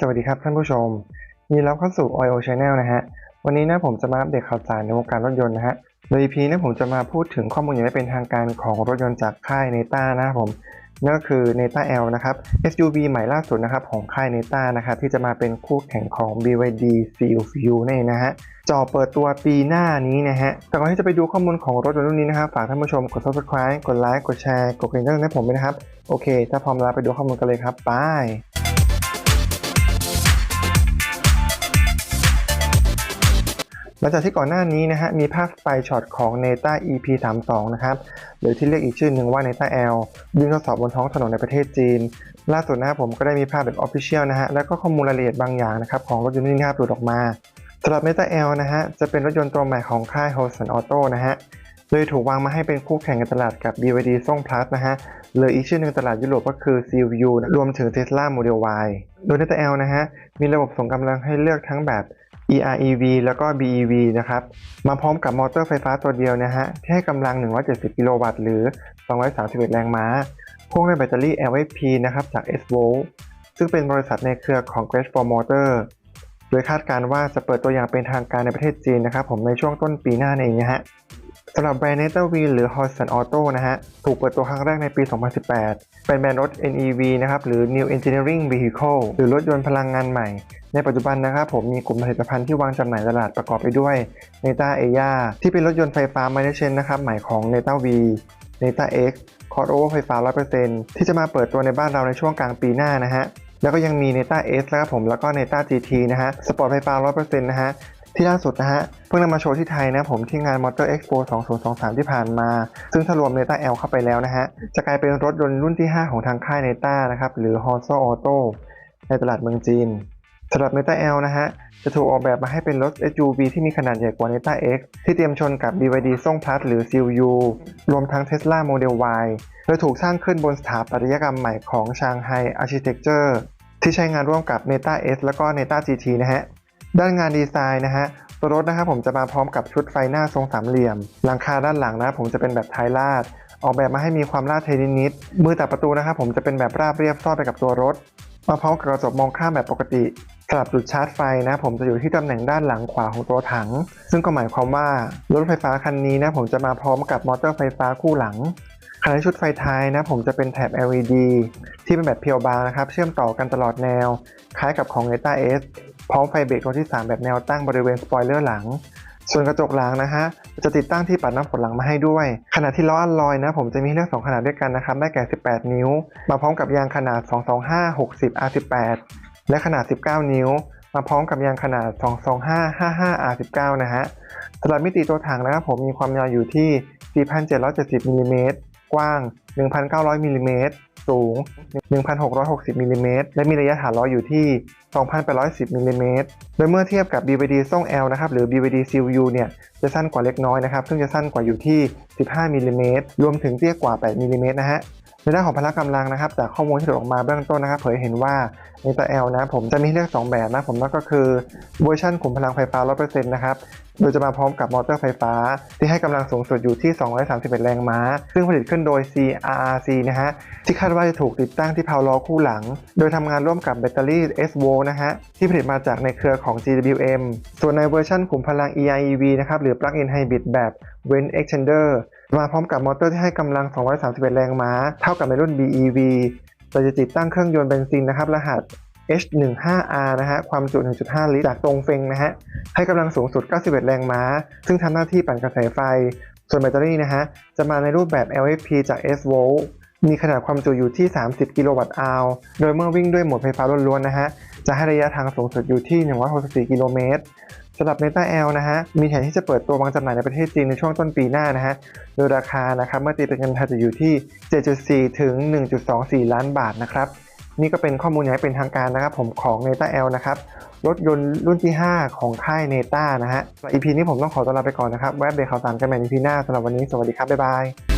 สวัสดีครับท่านผู้ชมยินดีรับเข้าสู่ Oil Channel นะฮะ วันนี้นะผมจะมาอัปเดตข่าวสารในวงการรถยนต์นะฮะ โดย EP นี้ผมจะมาพูดถึงข้อมูลอย่างไม่เป็นทางการของรถยนต์จากค่าย Neta นะครับผมนั่นก็คือ Neta L นะครับ SUV ใหม่ล่าสุดนะครับของค่าย Neta นะครับที่จะมาเป็นคู่แข่งของ BYD Seal View นี่นนะฮะจอเปิดตัวปีหน้านี้นะฮะแต่ก่อนที่จะไปดูข้อมูลของรถยนต์รุ่นนี้นะครับฝากท่านผู้ชมกด subscribe กดไลค์กดแชร์กดกระดิ่งให้ผมด้วยนะครับ โอเค ถ้าพร้อมแล้วไปดูข้อมูลกันเลยครับไป ลังจากที่ก่อนหน้านี้นะฮะมีภาพไปช็อตของ Neta EP 3 2นะครับหรือที่เรียกอีกชื่อหนึ่งว่า Neta L วิ่งทดสอบบนท้องถนนในประเทศจีน ล่าสุดนะครับผมก็ได้มีภาพแบบ Official นะฮะแล้วก็ข้อมูลรายละเอียดบางอย่างนะครับของรถยนต์นี้นะครับหลุดออกมาสำหรับ Neta L นะฮะจะเป็นรถยนต์ตัวใหม่ของค่าย h o s o n Auto นะฮะโดยถูกวางมาให้เป็นคู่แข่งกันตลาดกับ BYD ส่ง Plus นะฮะหรืออีกชื่อหนึ่งตลาดยุโรปก็คือ CVU รวมถึง Tesla Model Y โดย Neta L นะฮะมีระบบส่งกำลังให้เลือกทั้งแบบ EREV แล้วก็ BEV นะครับ มาพร้อมกับมอเตอร์ไฟฟ้าตัวเดียวนะฮะ ที่ให้กำลัง 170 กิโลวัตต์ หรือ 231 แรงม้า พ่วงด้วยแบตเตอรี่ LFP นะครับ จาก s v o l ซึ่งเป็นบริษัทในเครือของ Great for Motor โดยคาดการว่าจะเปิดตัวอย่างเป็นทางการในประเทศจีนนะครับผมในช่วงต้นปีหน้าเองนะฮะ สำหรับแบรนด์ n e t a w h e e l หรือ h o s o n Auto นะฮะ ถูกเปิดตัวครั้งแรกในปี 2018 เป็นแบรนด์รถ NEV นะครับ หรือ New Engineering Vehicle หรือรถยนต์พลังงานใหม่ ในปัจจุบันนะครับผมมีกลุ่มผลิตภัณฑ์ที่วางจำหน่ายตลาดประกอบไปด้วย Neta e y a ที่เป็นรถยนต์ไฟฟ้าไมเนเชนนะครับใหม่ของ Neta V Neta X Crossover ไฟฟ้า 100%ที่จะมาเปิดตัวในบ้านเราในช่วงกลางปีหน้านะฮะแล้วก็ยังมี Neta S นะครับผมแล้วก็ Neta GT นะฮะสปอร์ตไฟฟ้า 100%นะฮะ ที่ล่าสุดนะฮะ เพิ่งนำมาโชว์ที่ไทยนะผมที่งาน Motor Expo 2023 ที่ผ่านมา ซึ่งถ้ารวม Neta L เข้าไปแล้วนะฮะ จะกลายเป็นรถยนต์รุ่นที่ 5 ของทางค่าย Neta นะครับ หรือ h o s o Auto ในตลาดเมืองจีนสำหรับ Neta L นะฮะ จะถูกออกแบบมาให้เป็นรถ SUV ที่มีขนาดใหญ่กว่า Neta X ที่เตรียมชนกับ BYD ส่ง Plus หรือ CU รวมทั้ง Tesla Model Y โดยถูกสร้างขึ้นบนสถาปัตยกรรมใหม่ของ Shanghai Architecture ที่ใช้งานร่วมกับ Neta S แล้วก็ Neta GT นะฮะ ด้านงานดีไซน์นะฮะตัวรถนะครับผมจะมาพร้อมกับชุดไฟหน้าทรงสามเหลี่ยม หลังคาด้านหลังนะผมจะเป็นแบบท้ายลาด ออกแบบมาให้มีความลาดเทนิดๆมือตัดประตูนะครับผมจะเป็นแบบราบเรียบซ่อนไปกับตัวรถ มาพร้อมกับกระจกมองข้ามแบบปกติสำหรับจุดชาร์จไฟนะผมจะอยู่ที่ตำแหน่งด้านหลังขวาของตัวถัง ซึ่งก็หมายความว่ารถไฟฟ้าคันนี้นะผมจะมาพร้อมกับมอเตอร์ไฟฟ้าคู่หลังขณะชุดไฟท้ายนะผมจะเป็นแถบ LED ที่เป็นแบบเพียวบางนะครับ เชื่อมต่อกันตลอดแนว คล้ายกับของ Neta S พร้อมไฟเบรกตัวที่ 3 แบบแนวตั้งบริเวณสปอยเลอร์หลัง ส่วนกระจกหลังนะฮะจะติดตั้งที่ปัดน้ำฝนหลังมาให้ด้วยขณะที่ล้ออัลลอยนะ ผมจะมีเลือก 2 ขนาดด้วยกันนะครับได้แก่ 18 นิ้ว มาพร้อมกับยางขนาด 225 60 R18 และขนาด 19 นิ้ว มาพร้อมกับยางขนาด 225 55 R19 นะฮะสำหรับมิติตัวถังนะครับผมมีความยาวอยู่ที่ 4,770มิลลิเมตรกว้าง 1,900มิลลิเมตร สูง 1,660มิลลิเมตรและมีระยะฐานล้ออยู่ที่ 2,810มิลลิเมตรโดยเมื่อเทียบกับ BVD ส่ง L นะครับหรือ BVD CU เนี่ยจะสั้นกว่าเล็กน้อยนะครับซึ่งจะสั้นกว่าอยู่ที่ 15มิลลิเมตรรวมถึงเตี้ยกว่า 8มิลลิเมตรนะฮะ ในด้านของพละกำลังนะครับ จากข้อมูลที่หลุดออกมาเบื้องต้นนะครับ เผยเห็นว่าในตัว L นะผมจะมีเลือก 2 แบบนะผมนั่นก็คือเวอร์ชันขุมพลังไฟฟ้า 100%นะครับโดยจะมาพร้อมกับมอเตอร์ไฟฟ้า ที่ให้กำลังสูงสุดอยู่ที่ 231 แรงม้า ซึ่งผลิตขึ้นโดย CRRC นะฮะ ที่คาดว่าจะถูกติดตั้งที่เพาล้อคู่หลัง โดยทำงานร่วมกับแบตเตอรี่ s v o นะฮะ ที่ผลิตมาจากในเครือของ GWM ส่วนในเวอร์ชันขุมพลัง EIEV นะครับ หรือ Plug-in Hybrid แบบ Range Extender มาพร้อมกับมอเตอร์ที่ให้กำลัง 231 แรงม้า เท่ากับในรุ่น BEV โดยจะติดตั้งเครื่องยนต์เบนซินนะครับ รหัส H15R นะฮะ ความจุ 1.5 ลิตร จากตรงเฟงนะฮะ ให้กำลังสูงสุด 91 แรงม้า ซึ่งทำหน้าที่ปั่นกระแสไฟ ส่วนแบตเตอรี่นะฮะ จะมาในรูปแบบ LFP จาก S v o l มีขนาดความจุอยู่ที่ 30 กิโลวัตต์อาวโดยเมื่อวิ่งด้วยโหมดไฟฟ้าล้วนๆนะฮะ จะให้ระยะทางสูงสุดอยู่ที่ 164 กิโลเมตร สำหรับ Neta L นะฮะ มีแผนที่จะเปิดตัววางจำหน่ายในประเทศจีนในช่วงต้นปีหน้านะฮะ โดยราคานะครับเมื่อตีเป็นเงินไทยจะอยู่ที่ 7.4 ถึง 1.24 ล้านบาทนะครับ นี่ก็เป็นข้อมูลอย่างเป็นทางการนะครับผมของ Neta L นะครับ รถยนต์รุ่นที่ 5 ของค่าย Neta นะฮะ EP นี้ผมต้องขอตัวลาไปก่อนนะครับ แวะเบรกข่าวสารกันใหม่ใน EP หน้าสำหรับวันนี้ สวัสดีครับ บ๊ายบาย